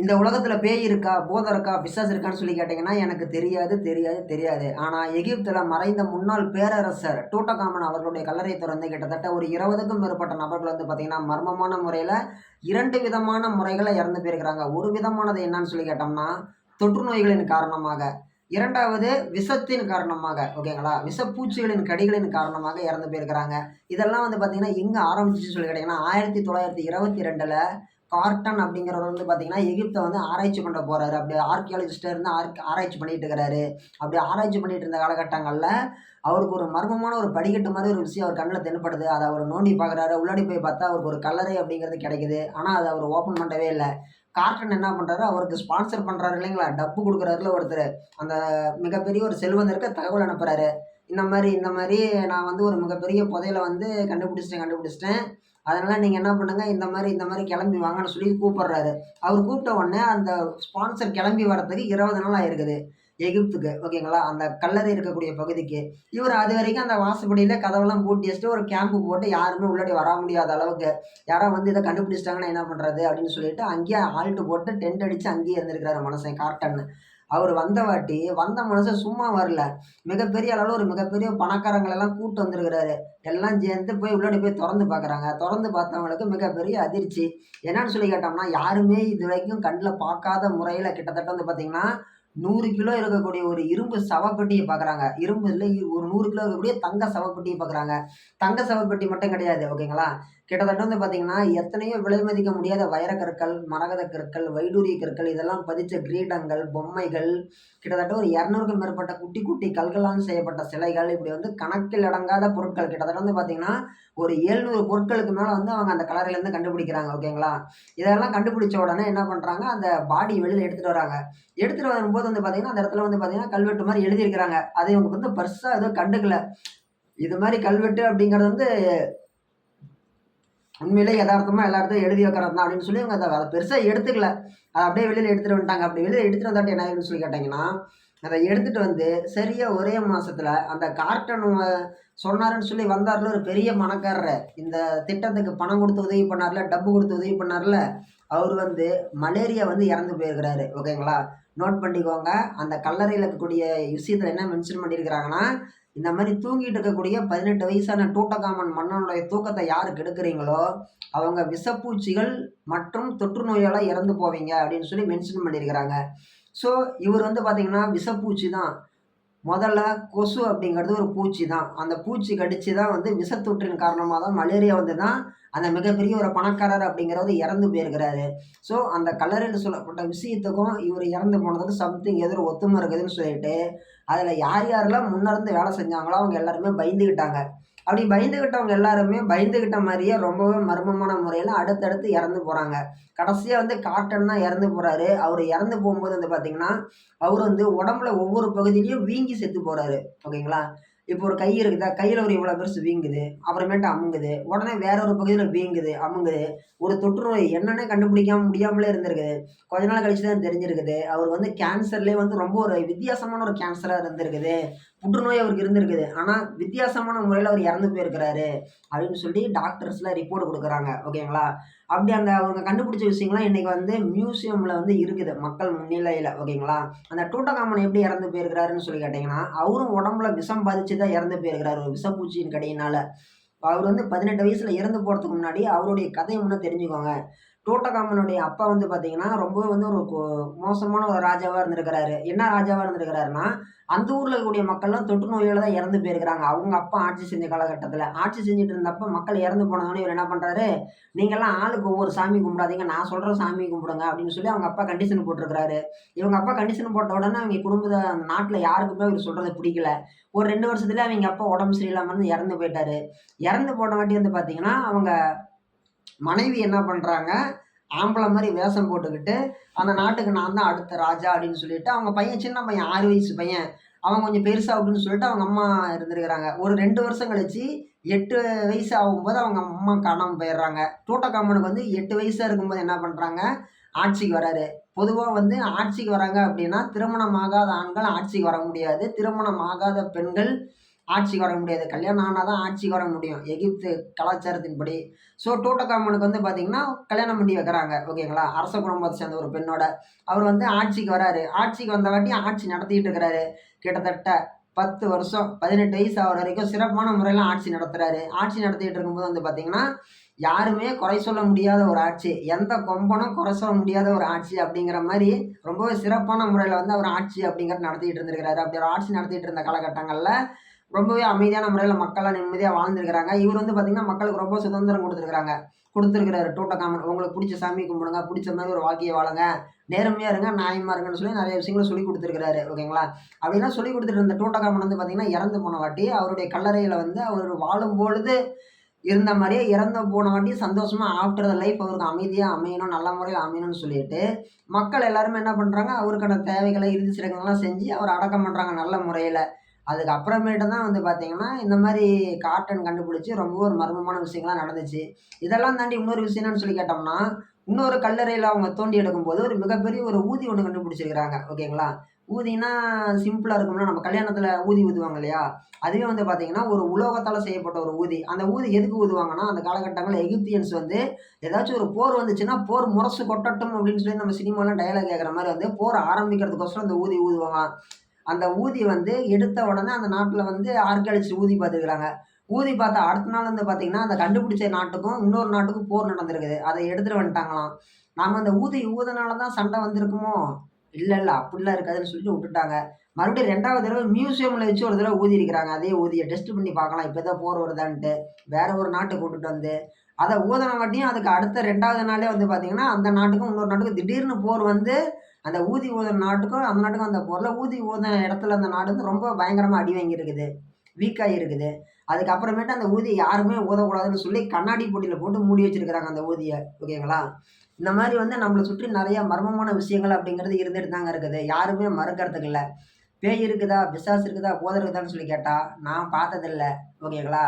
இந்த உலகத்தில் பேய் இருக்கா போதை இருக்கா பிசாஸ் இருக்கான்னு சொல்லி கேட்டிங்கன்னா எனக்கு தெரியாது தெரியாது தெரியாது. ஆனால் எகிப்தில் மறைந்த முன்னாள் பேரரசர் டூட்டகாமன் அவர்களுடைய கல்லறை திறந்து கிட்டத்தட்ட ஒரு இருபதுக்கும் மேற்பட்ட நபர்கள் வந்து பார்த்திங்கன்னா மர்மமான முறையில் இரண்டு விதமான முறைகளை இறந்து போயிருக்கிறாங்க. ஒரு விதமானது என்னன்னு சொல்லி கேட்டோம்னா தொற்று நோய்களின் காரணமாக. இரண்டாவது விஷத்தின் காரணமாக. ஓகேங்களா? விஷப்பூச்சிகளின் கடிகளின் காரணமாக இறந்து போயிருக்கிறாங்க. இதெல்லாம் வந்து பார்த்திங்கன்னா எங்கே ஆரம்பிச்சிச்சு சொல்லி கேட்டிங்கன்னா ஆயிரத்தி தொள்ளாயிரத்தி இருபத்தி ரெண்டில் கார்டன் அப்படிங்கிறவர் வந்து பார்த்தீங்கன்னா எகிப்தை வந்து ஆராய்ச்சி பண்ண போகிறாரு அப்படி ஆர்கியாலஜிஸ்டாக இருந்து ஆர் ஆராய்ச்சி பண்ணிட்டு இருக்கிறாரு அப்படி ஆராய்ச்சி பண்ணிட்டு இருந்த காலகட்டங்களில் அவருக்கு ஒரு மர்மமான ஒரு படிக்கட்டு மாதிரி ஒரு விஷயம் அவர் கண்ணில் தென்படுது. அதை அவர் நோண்டி பார்க்குறாரு உள்ளாடி போய் பார்த்தா அவருக்கு ஒரு கல்லறை அப்படிங்கிறது கிடைக்குது. ஆனால் அதை அவர் ஓப்பன் பண்ணவே இல்லை. கார்டன் என்ன பண்ணுறாரு அவருக்கு ஸ்பான்சர் பண்ணுறாரு இல்லைங்களா? டப்பு கொடுக்குறாருல ஒருத்தர். அந்த மிகப்பெரிய ஒரு செல்வந்தருக்கு தகவல் அனுப்புகிறாரு இந்த மாதிரி இந்த மாதிரி நான் வந்து ஒரு மிகப்பெரிய புதையலை வந்து கண்டுபிடிச்சிட்டேன் கண்டுபிடிச்சிட்டேன். அதனால் நீங்கள் என்ன பண்ணுங்கள் இந்த மாதிரி இந்த மாதிரி கிளம்பி வாங்கன்னு சொல்லி கூப்பிட்றாரு. அவர் கூப்பிட்ட உடனே அந்த ஸ்பான்சர் கிளம்பி வரதுக்கு இருபது நாள் ஆயிருக்குது எகிப்துக்கு ஓகேங்களா? அந்த கல்லறை இருக்கக்கூடிய பகுதிக்கு. இவர் அது வரைக்கும் அந்த வாசப்படியில் கதவெல்லாம் பூட்டி வச்சுட்டு ஒரு கேம்பு போட்டு யாருமே உள்ளாடி வர முடியாத அளவுக்கு யாரோ வந்து இதை கண்டுபிடிச்சிட்டாங்கன்னா என்ன பண்ணுறது அப்படின்னு சொல்லிட்டு அங்கேயே ஆல்ட்டு போட்டு டென்ட் அடித்து அங்கேயே இருந்திருக்கிறாரு மனசை கார்டன் அவர் வந்த வாட்டி வந்த மனுஷன் சும்மா வரல. மிகப்பெரிய அளவில் ஒரு மிகப்பெரிய பணக்காரங்களெல்லாம் கூப்பிட்டு வந்திருக்கிறாரு. எல்லாம் சேர்ந்து போய் உள்ளாடி போய் திறந்து பார்க்குறாங்க. திறந்து பார்த்தவங்களுக்கு மிகப்பெரிய அதிர்ச்சி. என்னன்னு சொல்லி கேட்டோம்னா யாருமே இது வரைக்கும் கண்ணில் பார்க்காத முறையில் கிட்டத்தட்ட வந்து பார்த்திங்கன்னா நூறு கிலோ இருக்கக்கூடிய ஒரு இரும்பு சவப்பெட்டியை பார்க்குறாங்க. இரும்பு இல்லை ஒரு நூறு கிலோ இருக்கக்கூடிய தங்க சவப்பெட்டியை பார்க்குறாங்க. தங்க சவப்பெட்டி மட்டும் கிடையாது ஓகேங்களா? கிட்டத்தட்ட வந்து பார்த்தீங்கன்னா எத்தனையோ விலை மதிக்க முடியாத வைரக்கற்கள் மரகத கற்கள் வைடூரிய கற்கள் இதெல்லாம் பதித்த கிரீடங்கள் பொம்மைகள் கிட்டத்தட்ட ஒரு இரநூறுக்கும் மேற்பட்ட குட்டி குட்டி கல்களால் செய்யப்பட்ட சிலைகள் இப்படி வந்து கணக்கில் அடங்காத பொருட்கள். கிட்டத்தட்ட வந்து பார்த்தீங்கன்னா ஒரு ஏழ்நூறு பொருட்களுக்கு மேலே வந்து அவங்க அந்த கலரிலேருந்து கண்டுபிடிக்கிறாங்க ஓகேங்களா இதெல்லாம் கண்டுபிடிச்ச உடனே என்ன பண்ணுறாங்க அந்த பாடி வெளியில் எடுத்துகிட்டு வராங்க. எடுத்துகிட்டு வரும்போது வந்து பார்த்தீங்கன்னா அந்த இடத்துல வந்து பார்த்தீங்கன்னா கல்வெட்டு மாதிரி எழுதியிருக்கிறாங்க. அதை இவங்க வந்து பர்ஸாக எதுவும் கண்டுக்கல. இது மாதிரி கல்வெட்டு அப்படிங்கிறது வந்து உண்மையிலே யதார்த்தமாக எல்லா இடத்தையும் எழுதி வைக்கிறது தான் அப்படின்னு சொல்லி அவங்க அதை அதை பெருசாக எடுத்துக்கல. அதை அப்படியே வெளியில் எடுத்துகிட்டு வந்துட்டாங்க. அப்படி வெளியில் எடுத்துகிட்டு வந்தாட்டி என்ன ஆகுதுன்னு சொல்லி கேட்டிங்கன்னா அதை எடுத்துகிட்டு வந்து சரியாக ஒரே மாதத்தில் அந்த கார்டன் சொன்னாருன்னு சொல்லி வந்தார்ல ஒரு பெரிய பணக்காரர். இந்த திட்டத்துக்கு பணம் கொடுத்து உதவி பண்ணார்ல டப்பு கொடுத்து உதவி பண்ணார்ல அவர் வந்து மலேரியா வந்து இறந்து போயிருக்கிறாரு. ஓகேங்களா? நோட் பண்ணிக்கோங்க. அந்த கல்லறையில் இருக்கக்கூடிய விஷயத்தில் என்ன மென்ஷன் பண்ணியிருக்கிறாங்கன்னா இந்த மாதிரி தூங்கிட்டு இருக்கக்கூடிய பதினெட்டு வயசான டூட்டகாமன் மன்னனுடைய தூக்கத்தை யார் கெடுக்கிறீங்களோ அவங்க விஷப்பூச்சிகள் மற்றும் தொற்று நோயால் இறந்து போவீங்க அப்படின்னு சொல்லி மென்ஷன் பண்ணியிருக்கிறாங்க. ஸோ இவர் வந்து பார்த்தீங்கன்னா விஷப்பூச்சி தான் முதல்ல கொசு அப்படிங்கிறது ஒரு பூச்சி தான். அந்த பூச்சி கடிச்சு தான் வந்து விஷத்தொற்றின் காரணமாக தான் மலேரியா வந்து தான் அந்த மிகப்பெரிய ஒரு பணக்காரர் அப்படிங்கிறவர் இறந்து போயிருக்கிறாரு. ஸோ அந்த கல்லறையில் சொல்லப்பட்ட விஷயத்துக்கும் இவர் இறந்து போனதுக்கு சம்திங் எதிர ஒத்துமை இருக்குதுன்னு சொல்லிட்டு அதில் யார் யாரெல்லாம் முன்னேருந்து வேலை செஞ்சாங்களோ அவங்க எல்லாருமே பயந்துக்கிட்டாங்க அப்படி பயந்துக்கிட்டவங்க எல்லாருமே பயந்துக்கிட்ட மாதிரியே ரொம்பவே மர்மமான முறையில் அடுத்தடுத்து இறந்து போகிறாங்க கடைசியாக வந்து காட்டன் தான் இறந்து போகிறாரு அவர் இறந்து போகும்போது வந்து பார்த்திங்கன்னா அவர் வந்து உடம்புல ஒவ்வொரு பகுதியிலையும் வீங்கி செத்து போகிறாரு ஓகேங்களா? இப்போ ஒரு கை இருக்குதா? கையில் ஒரு இவ்வளோ பெருசு வீங்குது. அப்புறமேட்டு அமுங்குது. உடனே வேற ஒரு பகுதியில் வீங்குது அமுங்குது. ஒரு தொற்று நோய் என்னென்ன கண்டுபிடிக்காம முடியாமலே இருந்திருக்குது. கொஞ்ச நாள் கழிச்சு தான் தெரிஞ்சிருக்குது. அவர் வந்து கேன்சர்லேயே வந்து ரொம்ப ஒரு வித்தியாசமான ஒரு கேன்சராக இருந்திருக்குது. புற்றுநோய் அவருக்கு இருந்திருக்குது. ஆனால் வித்தியாசமான முறையில் அவர் இறந்து போயிருக்கிறாரு அப்படின்னு சொல்லி டாக்டர்ஸ்லாம் ரிப்போர்ட் கொடுக்குறாங்க. ஓகேங்களா அப்படி அந்த அவங்க கண்டுபிடிச்ச விஷயங்கள்லாம் இன்றைக்கி வந்து மியூசியமில் வந்து இருக்குது. மக்கள் முன்னிலையில் ஓகேங்களா? அந்த டூட்டகாமன் எப்படி இறந்து போயிருக்கிறாருன்னு சொல்லி கேட்டிங்கன்னா அவரும் உடம்புல விஷம் பாதிச்சு தான் இறந்து போயிருக்கிறாரு ஒரு விஷப்பூச்சியின் கடையினால். அவர் வந்து பதினெட்டு வயசில் இறந்து போகிறதுக்கு முன்னாடி அவருடைய கதையை முன்னே தெரிஞ்சுக்கோங்க. தோட்டக்காமனுடைய அப்பா வந்து பார்த்தீங்கன்னா ரொம்பவே வந்து ஒரு மோசமான ஒரு ராஜாவாக இருந்திருக்கிறாரு. என்ன ராஜாவாக இருந்திருக்கிறாருன்னா அந்த ஊரில் இருக்கக்கூடிய மக்கள்லாம் தொற்று நோயால் தான் இறந்து போயிருக்கிறாங்க. அவங்க அப்பா ஆட்சி செஞ்ச காலகட்டத்தில். ஆட்சி செஞ்சுட்டு இருந்தப்ப மக்கள் இறந்து போனவொடனே இவர் என்ன பண்ணுறாரு நீங்கள்லாம் ஆளுக்கு ஒவ்வொரு சாமி கும்பிடாதீங்க. நான் சொல்கிற சாமி கும்பிடுங்க அப்படின்னு சொல்லி அவங்க அப்பா கண்டிஷன் போட்டிருக்கிறாரு. இவங்க அப்பா கண்டிஷன் போட்ட உடனே அவங்க குடும்பத்தை அந்த நாட்டில் யாருக்குமே இவர் சொல்கிறத பிடிக்கல. ஒரு ரெண்டு வருஷத்துல அவங்க அப்பா உடம்பு சரியில்லாமல் வந்து இறந்து போயிட்டாரு. இறந்து போன வாட்டி வந்து பார்த்தீங்கன்னா அவங்க மனைவி என்ன பண்ணுறாங்க ஆம்பளை மாதிரி வேஷம் போட்டுக்கிட்டு அந்த நாட்டுக்கு நான் தான் அடுத்த ராஜா அப்படின்னு சொல்லிட்டு அவங்க பையன் சின்ன பையன் ஆறு வயசு பையன். அவன் கொஞ்சம் பெருசா அப்படின்னு சொல்லிட்டு அவங்க அம்மா இருந்திருக்கிறாங்க. ஒரு ரெண்டு வருஷம் கழிச்சு எட்டு வயசு ஆகும்போது அவங்க அம்மா காணாமல் போயிடுறாங்க. டூட்டக்காமனுக்கு வந்து எட்டு வயசாக இருக்கும்போது என்ன பண்ணுறாங்க ஆட்சிக்கு வராரு. பொதுவாக வந்து ஆட்சிக்கு வராங்க அப்படின்னா திருமணம் ஆகாத ஆண்கள் ஆட்சிக்கு வர முடியாது. திருமணம் ஆகாத பெண்கள் ஆட்சிக்கு வர முடியாது. கல்யாணம் ஆனால் தான் ஆட்சிக்கு வர முடியும். எகிப்து கலாச்சாரத்தின்படி. ஸோ டோட்டகாமனுக்கு வந்து பார்த்திங்கன்னா கல்யாணம் பண்ணி வைக்கிறாங்க. ஓகேங்களா அரச குடும்பத்தை சேர்ந்த ஒரு பெண்ணோட. அவர் வந்து ஆட்சிக்கு வராரு. ஆட்சிக்கு வந்த வாட்டி ஆட்சி நடத்திட்டு இருக்கிறாரு. கிட்டத்தட்ட பத்து வருஷம் பதினெட்டு வயசு ஆகிற வரைக்கும் சிறப்பான முறையில் ஆட்சி நடத்துகிறாரு ஆட்சி நடத்திட்டு இருக்கும்போது வந்து பார்த்திங்கன்னா யாருமே குறை சொல்ல முடியாத ஒரு ஆட்சி. எந்த கொம்பனும் குறை சொல்ல முடியாத ஒரு ஆட்சி அப்படிங்கிற மாதிரி ரொம்பவே சிறப்பான முறையில் வந்து அவர் ஆட்சி அப்படிங்கிறது நடத்திட்டு இருந்திருக்கிறாரு. அப்படி ஒரு ஆட்சி நடத்திட்டு இருந்த காலகட்டங்களில் ரொம்பவே அமைதியான முறையில் மக்கள்லாம் நிம்மதியாக வாழ்ந்துருக்கிறாங்க. இவர் வந்து பார்த்திங்கன்னா மக்களுக்கு ரொம்ப சுதந்திரம் கொடுத்துருக்குறாங்க. கொடுத்துருக்கிறாரு டூட்டகாமன் உங்களுக்கு பிடிச்ச சாமி கும்பிடுங்க பிடிச்ச மாதிரி ஒரு வாழ்க்கையை வாழுங்க. நேர்மையாக இருங்க நியாயமாக இருங்கன்னு சொல்லி நிறைய விஷயங்களை சொல்லி கொடுத்துருக்காரு ஓகேங்களா? அப்படின்னா சொல்லி கொடுத்துட்டு இருந்த டூட்டகாமன் வந்து பார்த்திங்கன்னா இறந்து போன வாட்டி அவருடைய கல்லறையில் வந்து அவர் வாழும்பொழுது இருந்த மாதிரியே இறந்து போன வாட்டி சந்தோஷமாக ஆஃப்டர் த லைஃப் அவருக்கு அமைதியாக அமையணும் நல்ல முறையில் அமையணும்னு சொல்லிட்டு மக்கள் எல்லாருமே என்ன பண்ணுறாங்க அவருக்கான தேவைகளை இறுதி சிறங்கள்லாம் செஞ்சு அவர் அடக்கம் பண்ணுறாங்க நல்ல முறையில். அதுக்கப்புறமேட்டு தான் வந்து பார்த்திங்கன்னா இந்த மாதிரி காட்டன் கண்டுபிடிச்சி ரொம்ப ஒரு மர்மமான விஷயங்கள்லாம் நடந்துச்சு. இதெல்லாம் தாண்டி இன்னொரு விஷயம் என்னன்னு சொல்லி கேட்டோம்னா இன்னொரு கல்லறையில் அவங்க தோண்டி எடுக்கும்போது ஒரு மிகப்பெரிய ஒரு ஊதி ஒன்று கண்டுபிடிச்சிருக்கிறாங்க. ஓகேங்களா? ஊதினா சிம்பிளாக இருக்கும்னா நம்ம கல்யாணத்தில் ஊதி ஊதுவாங்க இல்லையா? அதுவே வந்து பார்த்தீங்கன்னா ஒரு உலோகத்தால் செய்யப்பட்ட ஒரு ஊதி. அந்த ஊதி எதுக்கு ஊதுவாங்கன்னா அந்த காலகட்டங்களில் எகிப்தியன்ஸ் வந்து ஏதாச்சும் ஒரு போர் வந்துச்சுன்னா போர் முரசு கொட்டட்டும் அப்படின்னு சொல்லி நம்ம சினிமாலாம் டயலாக் கேட்குற மாதிரி வந்து போர் ஆரம்பிக்கிறதுக்கோசரம் அந்த ஊதி ஊதுவாங்க. அந்த ஊதி வந்து எடுத்த உடனே அந்த நாட்டில் வந்து ஆர்கழிச்சு ஊதி பார்த்துக்கிறாங்க. ஊதி பார்த்தா அடுத்த நாள் வந்து பார்த்தீங்கன்னா அந்த கண்டுபிடிச்ச நாட்டுக்கும் இன்னொரு நாட்டுக்கும் போர் நடந்திருக்குது. அதை எடுத்துகிட்டு வந்துட்டாங்களாம். நாம் அந்த ஊதி ஊதனால தான் சண்டை வந்திருக்குமோ? இல்லை இல்லை அப்படிலாம் இருக்காதுன்னு சொல்லிட்டு விட்டுட்டாங்க. மறுபடியும் ரெண்டாவது தடவை மியூசியமில் வச்சு ஒரு தடவை ஊதி இருக்கிறாங்க. அதே ஊதியை டெஸ்ட் பண்ணி பார்க்கலாம். இப்போ தான் போர் வருதான்ட்டு. வேற ஒரு நாட்டுக்கு கூட்டுட்டு வந்து அதை ஊதன வாட்டியும் அதுக்கு அடுத்த ரெண்டாவது நாளே வந்து பார்த்தீங்கன்னா அந்த நாட்டுக்கும் இன்னொரு நாட்டுக்கும் திடீர்னு போர் வந்து அந்த ஊதி ஊதின நாட்டுக்கும் அந்த நாட்டுக்கும் அந்த பொருளை ஊதி ஊதின இடத்துல அந்த நாடு வந்து ரொம்ப பயங்கரமாக அடி வாங்கியிருக்குது. வீக்காக இருக்குது அதுக்கப்புறமேட்டு அந்த ஊதியை யாருமே ஊதக்கூடாதுன்னு சொல்லி கண்ணாடி போட்டியில் போட்டு மூடி வச்சிருக்கிறாங்க அந்த ஊதியை. ஓகேங்களா? இந்த மாதிரி வந்து நம்மளை சுற்றி நிறைய மர்மமான விஷயங்கள் அப்படிங்கிறது இருந்துட்டு தாங்க இருக்குது. யாருமே மறுக்கிறதுக்கு இல்லை. பேய் இருக்குதா பிசாஸ் இருக்குதா போதை இருக்குதான்னு சொல்லி கேட்டால் நான் பார்த்ததில்ல. ஓகேங்களா?